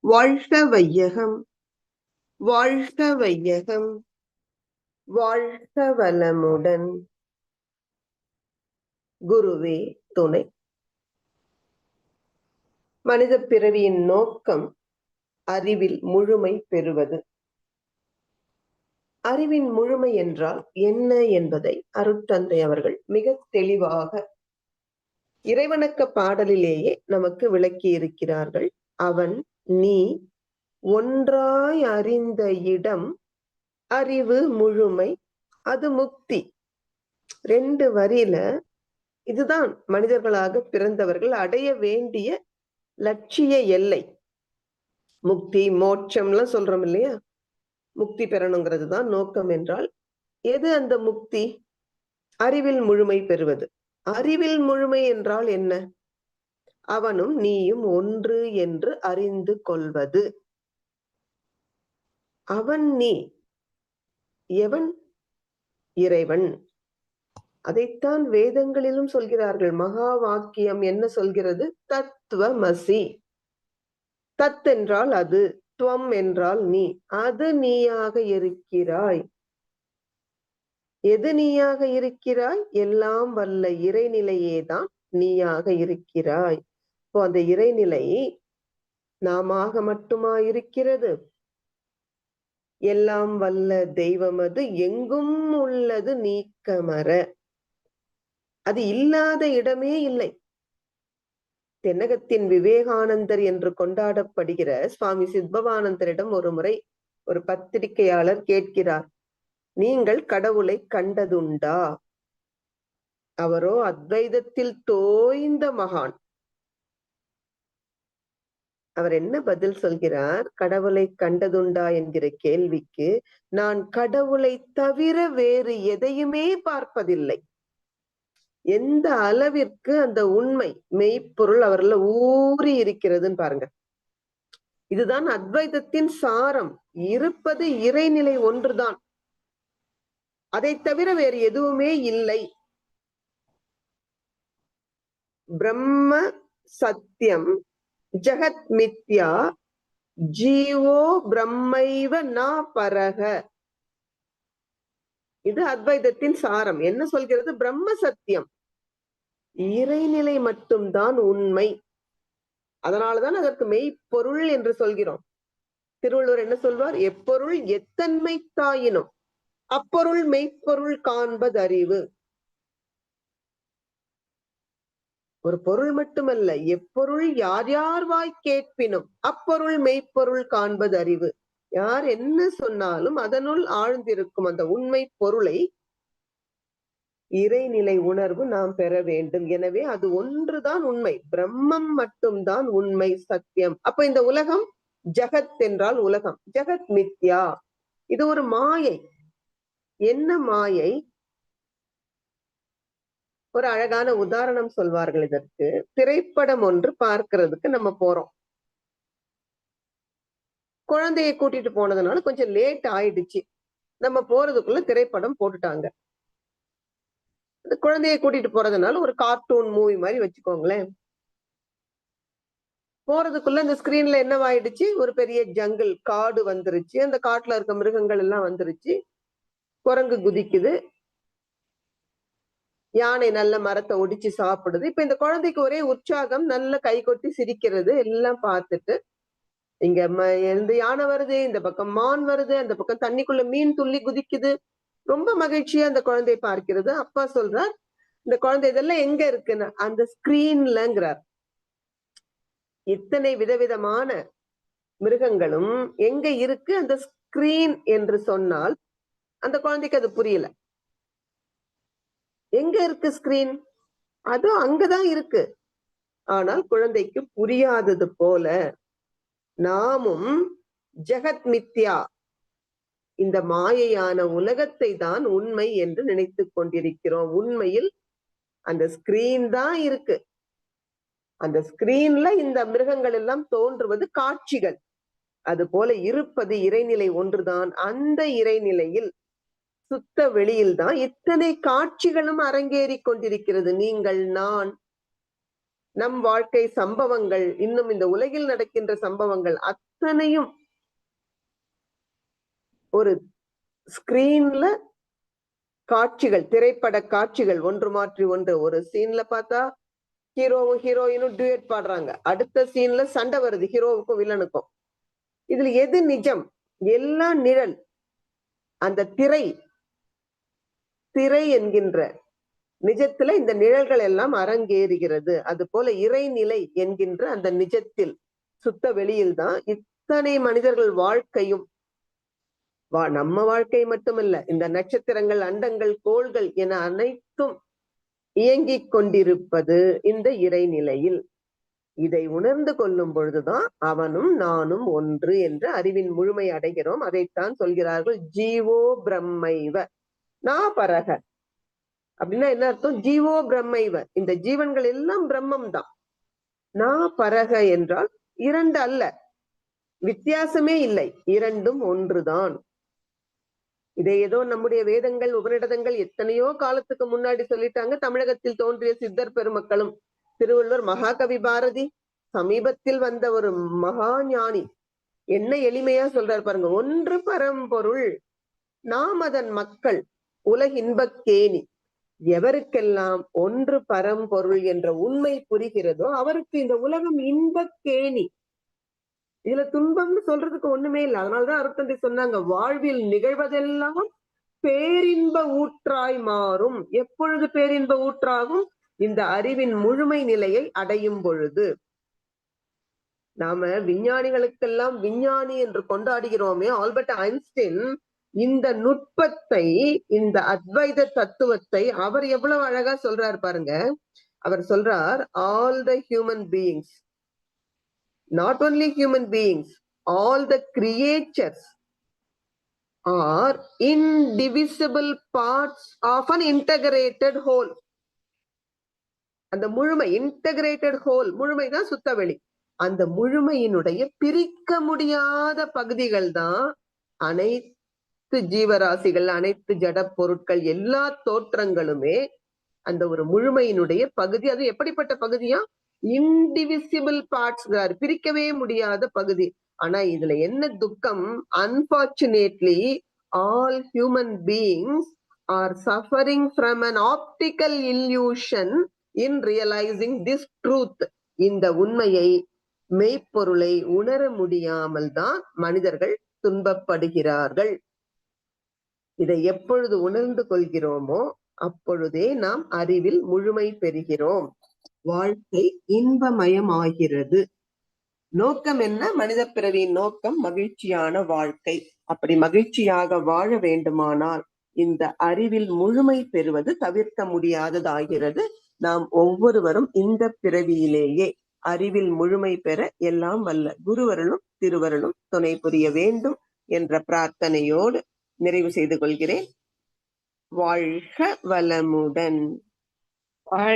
வாழ்க வையகம் வாழ்க வையகம் வாழ்க வளமுடன். குருவே துணை. மனித பிறவியின் நோக்கம் அறிவில் முழுமை பெறுவது. அறிவின் முழுமை என்றால் என்ன என்பதை அருட்தந்தை அவர்கள் மிக தெளிவாக இறைவணக்க பாடலிலேயே நமக்கு விளக்கி இருக்கிறார்கள் அவன் நீ ஒன்றாய் அறிந்த இடம் அறிவு முழுமை அது முக்தி. ரெண்டு வரியில இதுதான் மனிதர்களாக பிறந்தவர்கள் அடைய வேண்டிய லட்சிய எல்லை. முக்தி மோட்சம்லாம் சொல்றோம் இல்லையா? முக்தி பெறணுங்கிறது தான் நோக்கம் என்றால் எது அந்த முக்தி? அறிவில் முழுமை பெறுவது. அறிவில் முழுமை என்றால் என்ன? அவனும் நீயும் ஒன்று என்று அறிந்து கொள்வது. அவன் நீ எவன்? இறைவன். அதைத்தான் வேதங்களிலும் சொல்கிறார்கள். மகா வாக்கியம் என்ன சொல்கிறது? தத்துவமசி. தத் என்றால் அது துவம் என்றால் நீ. அது நீயாக இருக்கிறாய். எது நீயாக இருக்கிறாய்? எல்லாம் வல்ல இறைநிலையேதான் நீயாக இருக்கிறாய். இப்போ அந்த இறைநிலை நாமாக மட்டுமா இருக்கிறது எல்லாம் வல்ல தெய்வம் அது எங்கும் உள்ளது நீக்கமர அது இல்லாத இடமே இல்லை. தென்னகத்தின் விவேகானந்தர் என்று கொண்டாடப்படுகிற சுவாமி சித்பவானந்தரிடம் ஒரு முறை ஒரு பத்திரிகையாளர் கேட்கிறார் நீங்கள் கடவுளை கண்டதுண்டா? அவரோ அத்வைதத்தில் தோய்ந்த மகான். அவர் என்ன பதில் சொல்கிறார்? கடவுளை கண்டதுண்டா என்கிற கேள்விக்கு நான் கடவுளை தவிர வேறு எதையுமே பார்ப்பதில்லை. எந்த அளவிற்கு அந்த உண்மை மெய்ப்பொருள் அவர்ல ஊறி இருக்கிறதுன்னு பாருங்க. இதுதான் அத்வைதத்தின் சாரம். இருப்பது இறைநிலை ஒன்றுதான். அதை தவிர வேறு எதுவுமே இல்லை. பிரம்ம சத்தியம் ஜகத் மித்யா ஜீவோ பிரம்மைவ நா பரக. இது அத்வைதத்தின் சாரம். என்ன சொல்கிறது? பிரம்ம சத்தியம். இறைநிலை மட்டும்தான் உண்மை. அதனாலதான் அதற்கு மெய்ப்பொருள் என்று சொல்கிறோம். திருவள்ளுவர் என்ன சொல்வார்? எப்பொருள் எத்தன்மை தாயினும் அப்பொருள் மெய்ப்பொருள் காண்பது அறிவு ஒரு பொருள் மட்டுமல்ல எப்பொருள் யார் யார் வாய் கேட்பினும் அப்பொருள் மெய்ப்பொருள் காண்பது அறிவு. யார் என்ன சொன்னாலும் அதனுள் ஆழ்ந்திருக்கும் அந்த உண்மை பொருளை இறைநிலை உணர்வு நாம் பெற வேண்டும். எனவே அது ஒன்றுதான் உண்மை. பிரம்மம் மட்டும்தான் உண்மை சத்தியம். அப்ப இந்த உலகம் ஜகத் என்றால் உலகம். ஜகத் மித்யா. இது ஒரு மாயை. என்ன மாயை? ஒரு அழகான உதாரணம் சொல்வார்கள் இதற்கு. திரைப்படம் ஒன்று பார்க்கறதுக்கு நம்ம போறோம். குழந்தைய கூட்டிட்டு போனதுனால கொஞ்சம் லேட் ஆயிடுச்சு. நம்ம போறதுக்குள்ள திரைப்படம் போட்டுட்டாங்க. குழந்தைய கூட்டிட்டு போறதுனால ஒரு கார்ட்டூன் மூவி மாதிரி வச்சுக்கோங்களேன். போறதுக்குள்ள அந்த ஸ்கிரீன்ல என்னவாயிடுச்சு? ஒரு பெரிய ஜங்கிள் காடு வந்துருச்சு. அந்த காட்டுல இருக்க மிருகங்கள் எல்லாம் வந்துருச்சு. குரங்கு குதிக்குது. யானை நல்ல மரத்தை ஒடிச்சு சாப்பிடுது. இப்ப இந்த குழந்தைக்கு ஒரே உற்சாகம் நல்ல கை கொட்டி சிரிக்கிறது எல்லாம் பார்த்துட்டு இங்க இந்த யானை வருது இந்த பக்கம் மான் வருது அந்த பக்கம் தண்ணிக்குள்ள மீன் துள்ளி குதிக்குது. ரொம்ப மகிழ்ச்சியா அந்த குழந்தை பார்க்கிறது. அப்பா சொல்றார் இந்த குழந்தை இதெல்லாம் எங்க இருக்குன்னு? அந்த ஸ்கிரீன்லங்கிறார் இத்தனை விதவிதமான மிருகங்களும் எங்க இருக்கு? அந்த ஸ்கிரீன் என்று சொன்னால் அந்த குழந்தைக்கு அது புரியல. எங்க இருக்கு ஸ்கிரீன் அதுவும் அங்கதான் இருக்கு. ஆனால் குழந்தைக்கு புரியாதது போல நாமும் ஜெகத் மித்யா இந்த மாயையான உலகத்தை தான் உண்மை என்று நினைத்து கொண்டிருக்கிறோம். உண்மையில் அந்த ஸ்கிரீன் தான் இருக்கு. அந்த ஸ்கிரீன்ல இந்த மிருகங்கள் எல்லாம் தோன்றுவது காட்சிகள். அது போல இருப்பது இறைநிலை ஒன்றுதான். அந்த இறைநிலையில் சுத்த வெளியில் தான் இத்தனை காட்சிகளும் அரங்கேறி கொண்டிருக்கிறது. நீங்கள் நான் நம் வாழ்க்கை சம்பவங்கள் இன்னும் இந்த உலகில் நடக்கின்ற சம்பவங்கள் அத்தனையும் ஒரு ஸ்கிரீன்ல காட்சிகள் திரைப்பட காட்சிகள் ஒன்று மாற்றி ஒன்று. ஒரு சீன்ல பார்த்தா ஹீரோவும் ஹீரோயினும் டுயட் பாடுறாங்க. அடுத்த சீன்ல சண்டை வருது ஹீரோவுக்கும் வில்லனுக்கும். இதுல எது நிஜம்? எல்லாம் நிழல் அந்த திரை திரை என்கின்ற நிஜத்துல இந்த நிழல்கள் எல்லாம் அரங்கேறுகிறது. அது போல இறைநிலை என்கின்ற அந்த நிஜத்தில் சுத்த வெளியில் தான் இத்தனை மனிதர்கள் வாழ்க்கையும் வா நம்ம வாழ்க்கை மட்டுமல்ல இந்த நட்சத்திரங்கள் அண்டங்கள் கோள்கள் என அனைத்தும் இயங்கிக் கொண்டிருப்பது இந்த இறைநிலையில். இதை உணர்ந்து கொள்ளும் பொழுதுதான் அவனும் நானும் ஒன்று என்று அறிவின் முழுமை அடைகிறோம். அதைத்தான் சொல்கிறார்கள் ஜீவோ பிரம்மைவ. நான் பரக. அப்படின்னா என்ன அர்த்தம்? ஜீவோ பிரம்மைவ. இந்த ஜீவன்கள் எல்லாம் பிரம்மம் தான் நான் பரக என்றால் இரண்டு அல்ல. வித்தியாசமே இல்லை. இரண்டும் ஒன்றுதான். இதை ஏதோ நம்முடைய வேதங்கள் உபநிடதங்கள் எத்தனையோ காலத்துக்கு முன்னாடி சொல்லிட்டாங்க. தமிழகத்தில் தோன்றிய சித்தர் பெருமக்களும் திருவள்ளுவர் மகாகவி பாரதி சமீபத்தில் வந்த ஒரு மகா ஞானி என்ன எளிமையா சொல்றாரு பாருங்க. ஒன்று பரம்பொருள். நாம் அதன் மக்கள். உலகின்பக்கேணி எவருக்கெல்லாம் ஒன்று பரம்பொருள் என்ற உண்மை புரிகிறதோ அவருக்கு இந்த உலகம் இன்பக்கேணி இதுல துன்பம்னு சொல்றதுக்கு ஒண்ணுமே இல்லை. அதனாலதான் அருத்தந்தை சொன்னாங்க வாழ்வில் நிகழ்வதெல்லாம் பேரின்ப ஊற்றாய் மாறும். எப்பொழுது பேரின்ப ஊற்றாகும்? இந்த அறிவின் முழுமை நிலையை அடையும் பொழுது. நாம விஞ்ஞானிகளுக்கெல்லாம் விஞ்ஞானி என்று கொண்டாடுகிறோமே. ஆல்பர்ட் ஐன்ஸ்டைன் இந்த நுட்பத்தை இந்த அத்வைத தத்துவத்தை அவர் எவ்வளவு அழகா சொல்றாரு பாருங்க. அவர் சொல்றார் all the human beings not only human beings all the creatures are indivisible parts of an integrated whole அந்த முழுமை இன்டகிரேட்டட் ஹோல் முழுமைதான் சுத்தவெளி. அந்த முழுமையினுடைய பிரிக்க முடியாத பகுதிகள் தான் அனைத்து ஜீவராசிகள் அனைத்து ஜட பொருட்கள் எல்லா தோற்றங்களுமே அந்த ஒரு முழுமையினுடைய பகுதி. அது எப்படிப்பட்ட பகுதியா? இன்டிவிசிபிள் பார்ட்ஸ் பிரிக்கவே முடியாத பகுதி. ஆனா இதுல என்ன துக்கம்? Unfortunately all human beings are suffering from an optical illusion in realising this truth இந்த உண்மையை மெய்ப்பொருளை உணர முடியாமல் தான் மனிதர்கள் துன்பப்படுகிறார்கள். இதை எப்பொழுது உணர்ந்து கொள்கிறோமோ அப்பொழுதே நாம் அறிவில் முழுமை பெறுகிறோம். வாழ்க்கை இன்பமயமாகிறது. நோக்கம் என்ன? மனித பிறவியின் நோக்கம் மகிழ்ச்சியான வாழ்க்கை. அப்படி மகிழ்ச்சியாக வாழ வேண்டுமானால் இந்த அறிவில் முழுமை பெறுவது தவிர்க்க முடியாததாகிறது. நாம் ஒவ்வொருவரும் இந்த பிறவியிலேயே அறிவில் முழுமை பெற எல்லாம் வல்ல குருவருளும் திருவருளும் துணை புரிய வேண்டும் என்ற பிரார்த்தனையோடு நிறைவு செய்து கொள்கிறேன். வாழ்க வளமுடன். வாழ்க